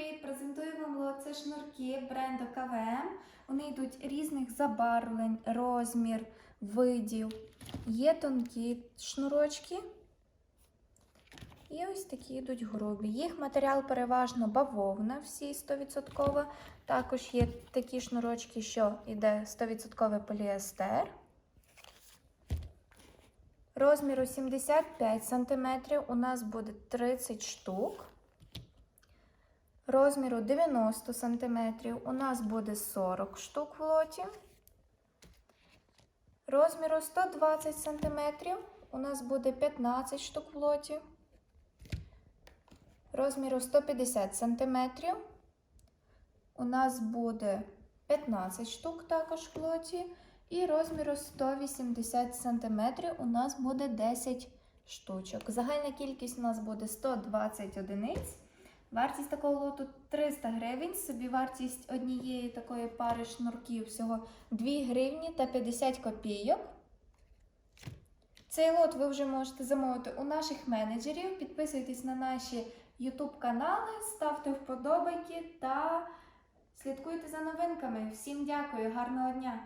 привіт! Презентую вам лот. Це шнурки бренду КВМ. Вони йдуть різних забарвлень, розмір, видів. Є тонкі шнурочки. І ось такі йдуть грубі. Їх матеріал переважно бавовна, всі 100%. Також є такі шнурочки, що йде 100% поліестер. Розміру 75 см у нас буде 30 штук. Розміру 90 см у нас буде 40 штук в лоті. Розміру 120 см у нас буде 15 штук в лоті. Розміру 150 см у нас буде 15 штук також в лоті. І розміру 180 см у нас буде 10 штучок. Загальна кількість у нас буде 120 одиниць. Вартість такого лоту 300 гривень. Собі вартість однієї такої пари шнурків всього 2 гривні та 50 копійок. Цей лот ви вже можете замовити у наших менеджерів. Підписуйтесь на наші YouTube канали, ставте вподобайки та слідкуйте за новинками. Всім дякую, гарного дня!